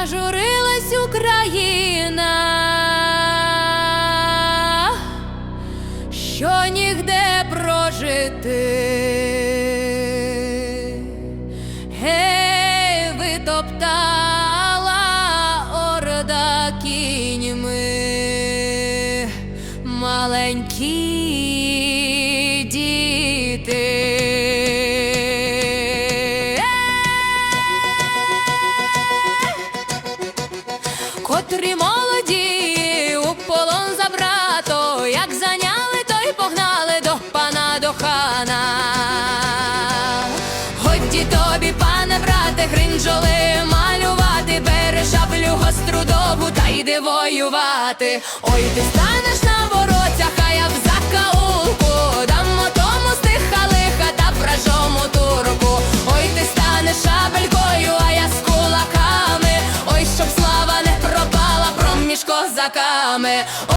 зажурилась Україна, що нігде прожити. Гей, витоптала орда кіньми, маленькі Котрі молоді у полон за брато, як заняли, то й погнали до пана до хана. Годі тобі, пане брате, гринджоли малювати, бери шаблю гостру добу та йди воювати. Ой, ти станеш козаками.